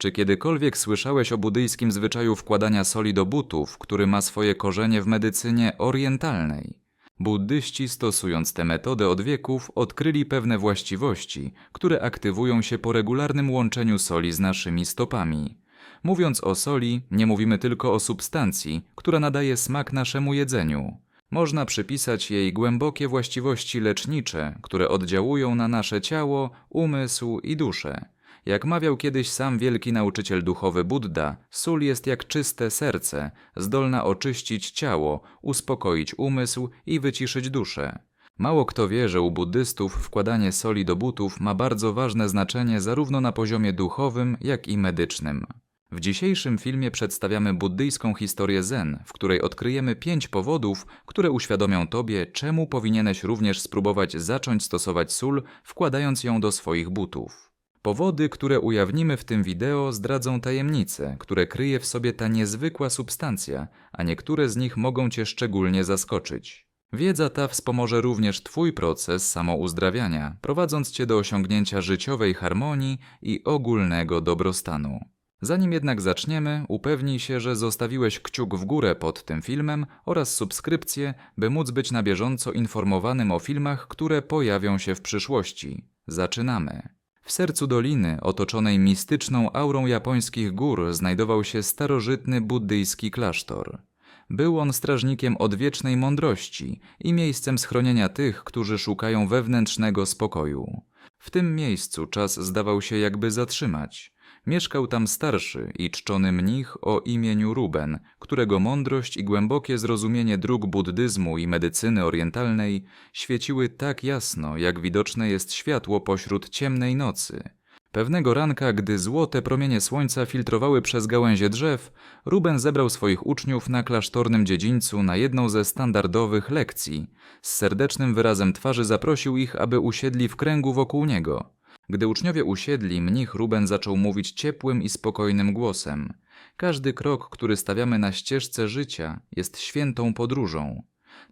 Czy kiedykolwiek słyszałeś o buddyjskim zwyczaju wkładania soli do butów, który ma swoje korzenie w medycynie orientalnej? Buddyści, stosując tę metodę od wieków, odkryli pewne właściwości, które aktywują się po regularnym łączeniu soli z naszymi stopami. Mówiąc o soli, nie mówimy tylko o substancji, która nadaje smak naszemu jedzeniu. Można przypisać jej głębokie właściwości lecznicze, które oddziałują na nasze ciało, umysł i duszę. Jak mawiał kiedyś sam wielki nauczyciel duchowy Buddha, sól jest jak czyste serce, zdolna oczyścić ciało, uspokoić umysł i wyciszyć duszę. Mało kto wie, że u buddystów wkładanie soli do butów ma bardzo ważne znaczenie zarówno na poziomie duchowym, jak i medycznym. W dzisiejszym filmie przedstawiamy buddyjską historię Zen, w której odkryjemy pięć powodów, które uświadomią Tobie, czemu powinieneś również spróbować zacząć stosować sól, wkładając ją do swoich butów. Powody, które ujawnimy w tym wideo, zdradzą tajemnice, które kryje w sobie ta niezwykła substancja, a niektóre z nich mogą Cię szczególnie zaskoczyć. Wiedza ta wspomoże również Twój proces samouzdrawiania, prowadząc Cię do osiągnięcia życiowej harmonii i ogólnego dobrostanu. Zanim jednak zaczniemy, upewnij się, że zostawiłeś kciuk w górę pod tym filmem oraz subskrypcję, by móc być na bieżąco informowanym o filmach, które pojawią się w przyszłości. Zaczynamy. W sercu doliny, otoczonej mistyczną aurą japońskich gór, znajdował się starożytny buddyjski klasztor. Był on strażnikiem odwiecznej mądrości i miejscem schronienia tych, którzy szukają wewnętrznego spokoju. W tym miejscu czas zdawał się jakby zatrzymać. Mieszkał tam starszy i czczony mnich o imieniu Ruben, którego mądrość i głębokie zrozumienie dróg buddyzmu i medycyny orientalnej świeciły tak jasno, jak widoczne jest światło pośród ciemnej nocy. Pewnego ranka, gdy złote promienie słońca filtrowały przez gałęzie drzew, Ruben zebrał swoich uczniów na klasztornym dziedzińcu na jedną ze standardowych lekcji. Z serdecznym wyrazem twarzy zaprosił ich, aby usiedli w kręgu wokół niego. Gdy uczniowie usiedli, mnich Ruben zaczął mówić ciepłym i spokojnym głosem. Każdy krok, który stawiamy na ścieżce życia, jest świętą podróżą.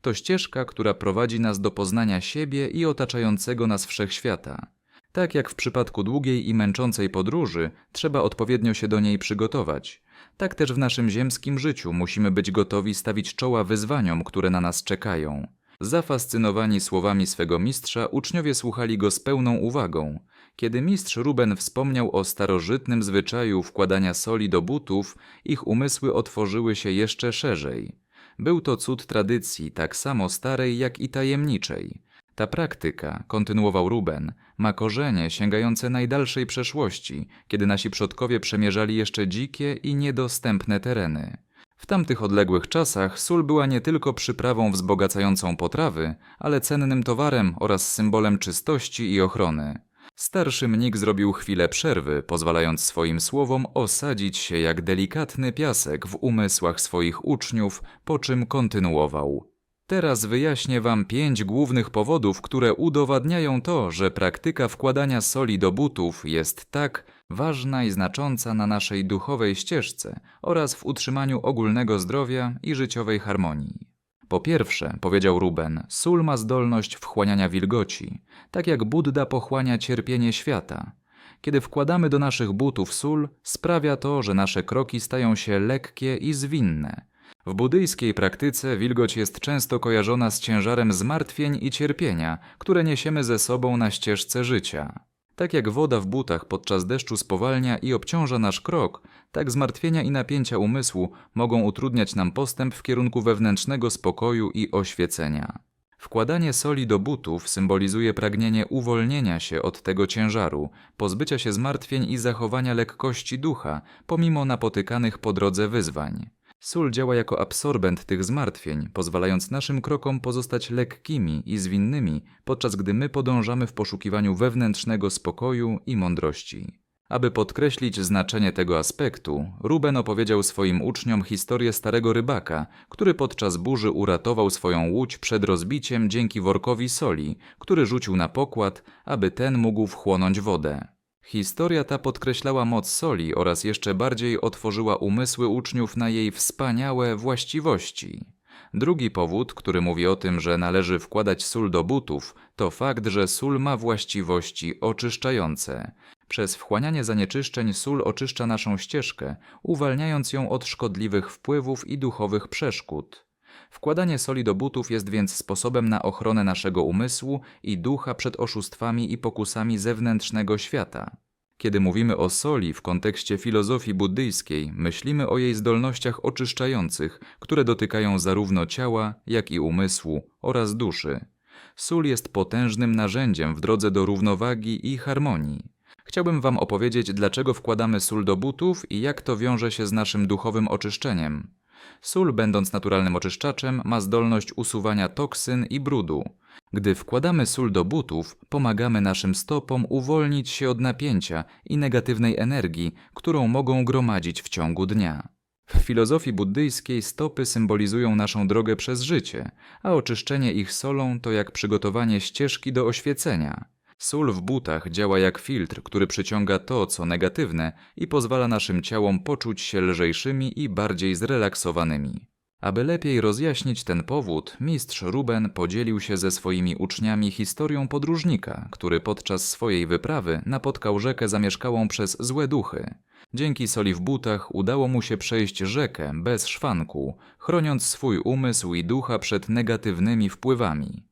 To ścieżka, która prowadzi nas do poznania siebie i otaczającego nas wszechświata. Tak jak w przypadku długiej i męczącej podróży, trzeba odpowiednio się do niej przygotować. Tak też w naszym ziemskim życiu musimy być gotowi stawić czoła wyzwaniom, które na nas czekają. Zafascynowani słowami swego mistrza, uczniowie słuchali go z pełną uwagą. Kiedy mistrz Ruben wspomniał o starożytnym zwyczaju wkładania soli do butów, ich umysły otworzyły się jeszcze szerzej. Był to cud tradycji, tak samo starej, jak i tajemniczej. Ta praktyka, kontynuował Ruben, ma korzenie sięgające najdalszej przeszłości, kiedy nasi przodkowie przemierzali jeszcze dzikie i niedostępne tereny. W tamtych odległych czasach sól była nie tylko przyprawą wzbogacającą potrawy, ale cennym towarem oraz symbolem czystości i ochrony. Starszy mnik zrobił chwilę przerwy, pozwalając swoim słowom osadzić się jak delikatny piasek w umysłach swoich uczniów, po czym kontynuował. Teraz wyjaśnię Wam pięć głównych powodów, które udowadniają to, że praktyka wkładania soli do butów jest tak ważna i znacząca na naszej duchowej ścieżce oraz w utrzymaniu ogólnego zdrowia i życiowej harmonii. Po pierwsze, powiedział Ruben, sól ma zdolność wchłaniania wilgoci, tak jak Buddha pochłania cierpienie świata. Kiedy wkładamy do naszych butów sól, sprawia to, że nasze kroki stają się lekkie i zwinne. W buddyjskiej praktyce wilgoć jest często kojarzona z ciężarem zmartwień i cierpienia, które niesiemy ze sobą na ścieżce życia. Tak jak woda w butach podczas deszczu spowalnia i obciąża nasz krok, tak zmartwienia i napięcia umysłu mogą utrudniać nam postęp w kierunku wewnętrznego spokoju i oświecenia. Wkładanie soli do butów symbolizuje pragnienie uwolnienia się od tego ciężaru, pozbycia się zmartwień i zachowania lekkości ducha, pomimo napotykanych po drodze wyzwań. Sól działa jako absorbent tych zmartwień, pozwalając naszym krokom pozostać lekkimi i zwinnymi, podczas gdy my podążamy w poszukiwaniu wewnętrznego spokoju i mądrości. Aby podkreślić znaczenie tego aspektu, Ruben opowiedział swoim uczniom historię starego rybaka, który podczas burzy uratował swoją łódź przed rozbiciem dzięki workowi soli, który rzucił na pokład, aby ten mógł wchłonąć wodę. Historia ta podkreślała moc soli oraz jeszcze bardziej otworzyła umysły uczniów na jej wspaniałe właściwości. Drugi powód, który mówi o tym, że należy wkładać sól do butów, to fakt, że sól ma właściwości oczyszczające. Przez wchłanianie zanieczyszczeń sól oczyszcza naszą ścieżkę, uwalniając ją od szkodliwych wpływów i duchowych przeszkód. Wkładanie soli do butów jest więc sposobem na ochronę naszego umysłu i ducha przed oszustwami i pokusami zewnętrznego świata. Kiedy mówimy o soli w kontekście filozofii buddyjskiej, myślimy o jej zdolnościach oczyszczających, które dotykają zarówno ciała, jak i umysłu oraz duszy. Sól jest potężnym narzędziem w drodze do równowagi i harmonii. Chciałbym Wam opowiedzieć, dlaczego wkładamy sól do butów i jak to wiąże się z naszym duchowym oczyszczeniem. Sól, będąc naturalnym oczyszczaczem, ma zdolność usuwania toksyn i brudu. Gdy wkładamy sól do butów, pomagamy naszym stopom uwolnić się od napięcia i negatywnej energii, którą mogą gromadzić w ciągu dnia. W filozofii buddyjskiej stopy symbolizują naszą drogę przez życie, a oczyszczenie ich solą to jak przygotowanie ścieżki do oświecenia. Sól w butach działa jak filtr, który przyciąga to, co negatywne i pozwala naszym ciałom poczuć się lżejszymi i bardziej zrelaksowanymi. Aby lepiej rozjaśnić ten powód, mistrz Ruben podzielił się ze swoimi uczniami historią podróżnika, który podczas swojej wyprawy napotkał rzekę zamieszkałą przez złe duchy. Dzięki soli w butach udało mu się przejść rzekę bez szwanku, chroniąc swój umysł i ducha przed negatywnymi wpływami.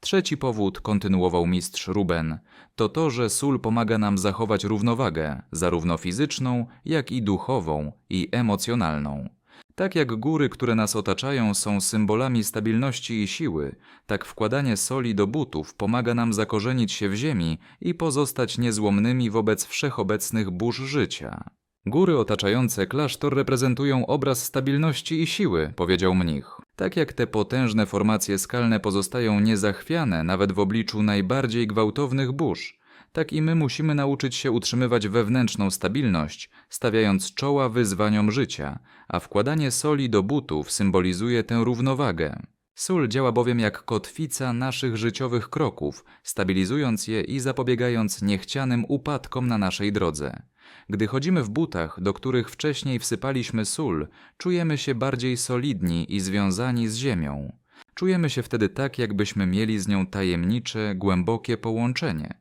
Trzeci powód, kontynuował mistrz Ruben, to to, że sól pomaga nam zachować równowagę, zarówno fizyczną, jak i duchową i emocjonalną. Tak jak góry, które nas otaczają, są symbolami stabilności i siły, tak wkładanie soli do butów pomaga nam zakorzenić się w ziemi i pozostać niezłomnymi wobec wszechobecnych burz życia. Góry otaczające klasztor reprezentują obraz stabilności i siły, powiedział mnich. Tak jak te potężne formacje skalne pozostają niezachwiane nawet w obliczu najbardziej gwałtownych burz, tak i my musimy nauczyć się utrzymywać wewnętrzną stabilność, stawiając czoła wyzwaniom życia, a wkładanie soli do butów symbolizuje tę równowagę. Sól działa bowiem jak kotwica naszych życiowych kroków, stabilizując je i zapobiegając niechcianym upadkom na naszej drodze. Gdy chodzimy w butach, do których wcześniej wsypaliśmy sól, czujemy się bardziej solidni i związani z ziemią. Czujemy się wtedy tak, jakbyśmy mieli z nią tajemnicze, głębokie połączenie.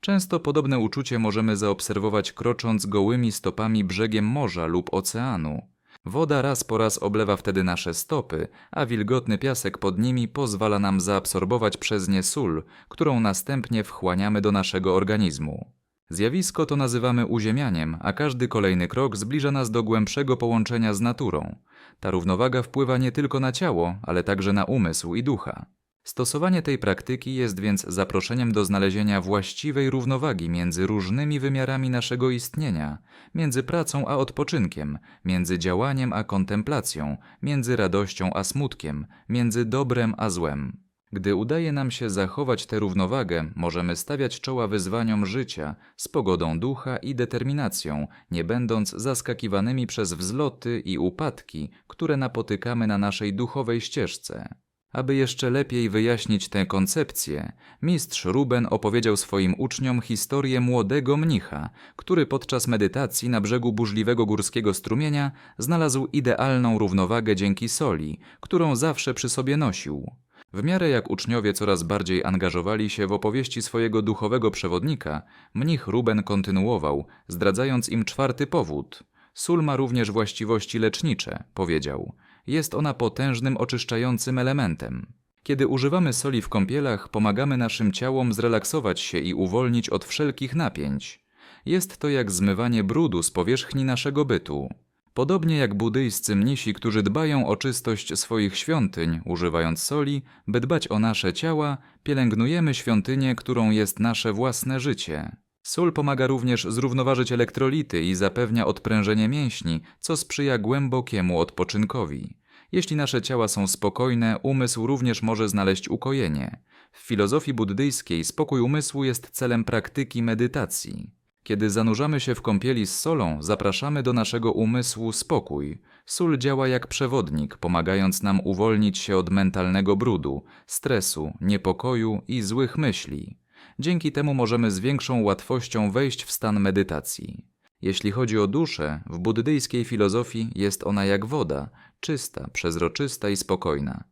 Często podobne uczucie możemy zaobserwować krocząc gołymi stopami brzegiem morza lub oceanu. Woda raz po raz oblewa wtedy nasze stopy, a wilgotny piasek pod nimi pozwala nam zaabsorbować przez nie sól, którą następnie wchłaniamy do naszego organizmu. Zjawisko to nazywamy uziemianiem, a każdy kolejny krok zbliża nas do głębszego połączenia z naturą. Ta równowaga wpływa nie tylko na ciało, ale także na umysł i ducha. Stosowanie tej praktyki jest więc zaproszeniem do znalezienia właściwej równowagi między różnymi wymiarami naszego istnienia, między pracą a odpoczynkiem, między działaniem a kontemplacją, między radością a smutkiem, między dobrem a złem. Gdy udaje nam się zachować tę równowagę, możemy stawiać czoła wyzwaniom życia z pogodą ducha i determinacją, nie będąc zaskakiwanymi przez wzloty i upadki, które napotykamy na naszej duchowej ścieżce. Aby jeszcze lepiej wyjaśnić tę koncepcję, mistrz Ruben opowiedział swoim uczniom historię młodego mnicha, który podczas medytacji na brzegu burzliwego górskiego strumienia znalazł idealną równowagę dzięki soli, którą zawsze przy sobie nosił. W miarę jak uczniowie coraz bardziej angażowali się w opowieści swojego duchowego przewodnika, mnich Ruben kontynuował, zdradzając im czwarty powód. Sól ma również właściwości lecznicze, powiedział. Jest ona potężnym oczyszczającym elementem. Kiedy używamy soli w kąpielach, pomagamy naszym ciałom zrelaksować się i uwolnić od wszelkich napięć. Jest to jak zmywanie brudu z powierzchni naszego bytu. Podobnie jak buddyjscy mnisi, którzy dbają o czystość swoich świątyń, używając soli, by dbać o nasze ciała, pielęgnujemy świątynię, którą jest nasze własne życie. Sól pomaga również zrównoważyć elektrolity i zapewnia odprężenie mięśni, co sprzyja głębokiemu odpoczynkowi. Jeśli nasze ciała są spokojne, umysł również może znaleźć ukojenie. W filozofii buddyjskiej spokój umysłu jest celem praktyki medytacji. Kiedy zanurzamy się w kąpieli z solą, zapraszamy do naszego umysłu spokój. Sól działa jak przewodnik, pomagając nam uwolnić się od mentalnego brudu, stresu, niepokoju i złych myśli. Dzięki temu możemy z większą łatwością wejść w stan medytacji. Jeśli chodzi o duszę, w buddyjskiej filozofii jest ona jak woda, czysta, przezroczysta i spokojna.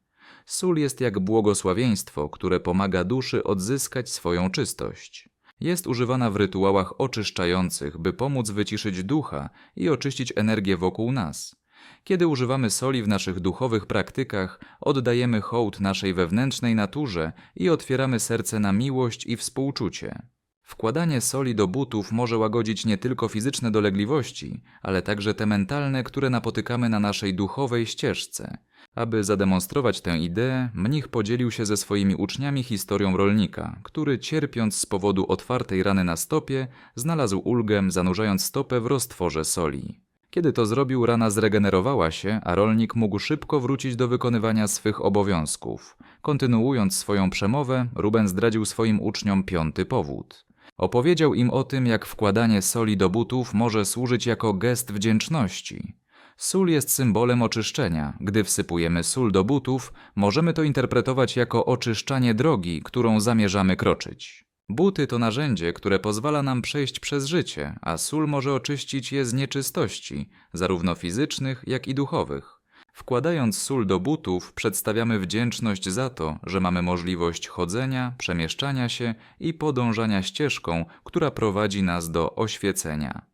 Sól jest jak błogosławieństwo, które pomaga duszy odzyskać swoją czystość. Jest używana w rytuałach oczyszczających, by pomóc wyciszyć ducha i oczyścić energię wokół nas. Kiedy używamy soli w naszych duchowych praktykach, oddajemy hołd naszej wewnętrznej naturze i otwieramy serce na miłość i współczucie. Wkładanie soli do butów może łagodzić nie tylko fizyczne dolegliwości, ale także te mentalne, które napotykamy na naszej duchowej ścieżce. Aby zademonstrować tę ideę, mnich podzielił się ze swoimi uczniami historią rolnika, który cierpiąc z powodu otwartej rany na stopie, znalazł ulgę zanurzając stopę w roztworze soli. Kiedy to zrobił, rana zregenerowała się, a rolnik mógł szybko wrócić do wykonywania swych obowiązków. Kontynuując swoją przemowę, Ruben zdradził swoim uczniom piąty powód. Opowiedział im o tym, jak wkładanie soli do butów może służyć jako gest wdzięczności. Sól jest symbolem oczyszczenia. Gdy wsypujemy sól do butów, możemy to interpretować jako oczyszczanie drogi, którą zamierzamy kroczyć. Buty to narzędzie, które pozwala nam przejść przez życie, a sól może oczyścić je z nieczystości, zarówno fizycznych, jak i duchowych. Wkładając sól do butów, przedstawiamy wdzięczność za to, że mamy możliwość chodzenia, przemieszczania się i podążania ścieżką, która prowadzi nas do oświecenia.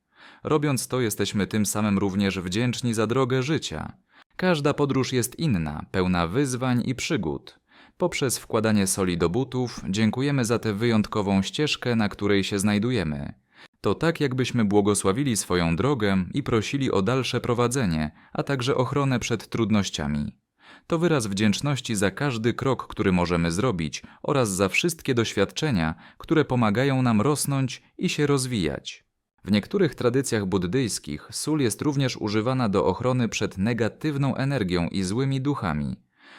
Robiąc to, jesteśmy tym samym również wdzięczni za drogę życia. Każda podróż jest inna, pełna wyzwań i przygód. Poprzez wkładanie soli do butów dziękujemy za tę wyjątkową ścieżkę, na której się znajdujemy. To tak, jakbyśmy błogosławili swoją drogę i prosili o dalsze prowadzenie, a także ochronę przed trudnościami. To wyraz wdzięczności za każdy krok, który możemy zrobić oraz za wszystkie doświadczenia, które pomagają nam rosnąć i się rozwijać. W niektórych tradycjach buddyjskich sól jest również używana do ochrony przed negatywną energią i złymi duchami.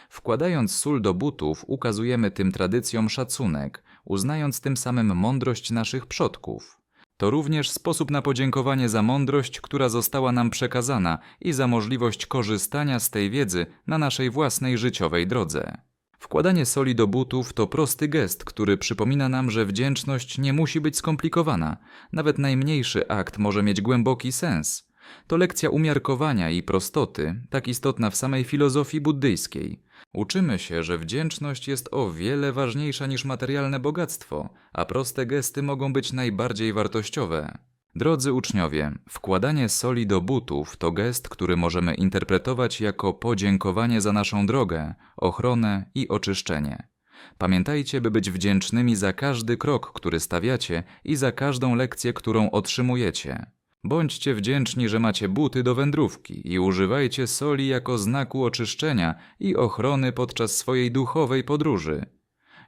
Wkładając sól do butów, ukazujemy tym tradycjom szacunek, uznając tym samym mądrość naszych przodków. To również sposób na podziękowanie za mądrość, która została nam przekazana i za możliwość korzystania z tej wiedzy na naszej własnej życiowej drodze. Wkładanie soli do butów to prosty gest, który przypomina nam, że wdzięczność nie musi być skomplikowana. Nawet najmniejszy akt może mieć głęboki sens. To lekcja umiarkowania i prostoty, tak istotna w samej filozofii buddyjskiej. Uczymy się, że wdzięczność jest o wiele ważniejsza niż materialne bogactwo, a proste gesty mogą być najbardziej wartościowe. Drodzy uczniowie, wkładanie soli do butów to gest, który możemy interpretować jako podziękowanie za naszą drogę, ochronę i oczyszczenie. Pamiętajcie, by być wdzięcznymi za każdy krok, który stawiacie i za każdą lekcję, którą otrzymujecie. Bądźcie wdzięczni, że macie buty do wędrówki i używajcie soli jako znaku oczyszczenia i ochrony podczas swojej duchowej podróży.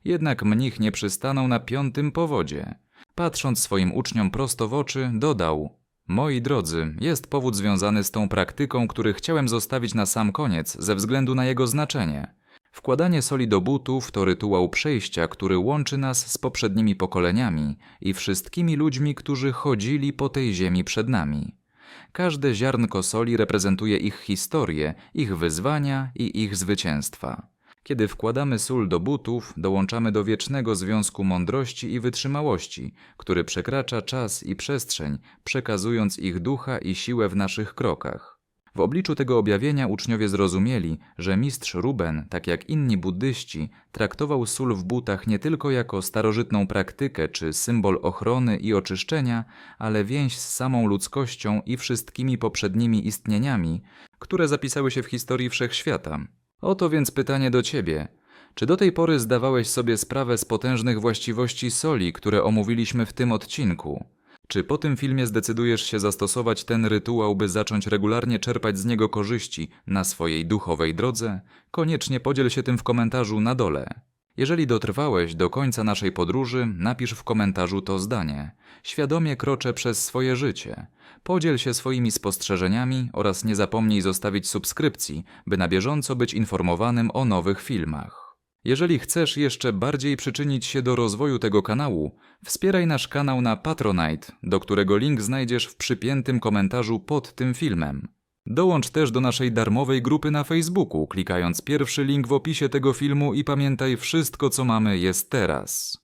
Jednak mnich nie przystanął na piątym powodzie. Patrząc swoim uczniom prosto w oczy, dodał: Moi drodzy, jest powód związany z tą praktyką, który chciałem zostawić na sam koniec ze względu na jego znaczenie. Wkładanie soli do butów to rytuał przejścia, który łączy nas z poprzednimi pokoleniami i wszystkimi ludźmi, którzy chodzili po tej ziemi przed nami. Każde ziarnko soli reprezentuje ich historię, ich wyzwania i ich zwycięstwa. Kiedy wkładamy sól do butów, dołączamy do wiecznego związku mądrości i wytrzymałości, który przekracza czas i przestrzeń, przekazując ich ducha i siłę w naszych krokach. W obliczu tego objawienia uczniowie zrozumieli, że mistrz Ruben, tak jak inni buddyści, traktował sól w butach nie tylko jako starożytną praktykę czy symbol ochrony i oczyszczenia, ale więź z samą ludzkością i wszystkimi poprzednimi istnieniami, które zapisały się w historii wszechświata. Oto więc pytanie do ciebie. Czy do tej pory zdawałeś sobie sprawę z potężnych właściwości soli, które omówiliśmy w tym odcinku? Czy po tym filmie zdecydujesz się zastosować ten rytuał, by zacząć regularnie czerpać z niego korzyści na swojej duchowej drodze? Koniecznie podziel się tym w komentarzu na dole. Jeżeli dotrwałeś do końca naszej podróży, napisz w komentarzu to zdanie. Świadomie kroczę przez swoje życie. Podziel się swoimi spostrzeżeniami oraz nie zapomnij zostawić subskrypcji, by na bieżąco być informowanym o nowych filmach. Jeżeli chcesz jeszcze bardziej przyczynić się do rozwoju tego kanału, wspieraj nasz kanał na Patronite, do którego link znajdziesz w przypiętym komentarzu pod tym filmem. Dołącz też do naszej darmowej grupy na Facebooku, klikając pierwszy link w opisie tego filmu i pamiętaj, wszystko co mamy jest teraz.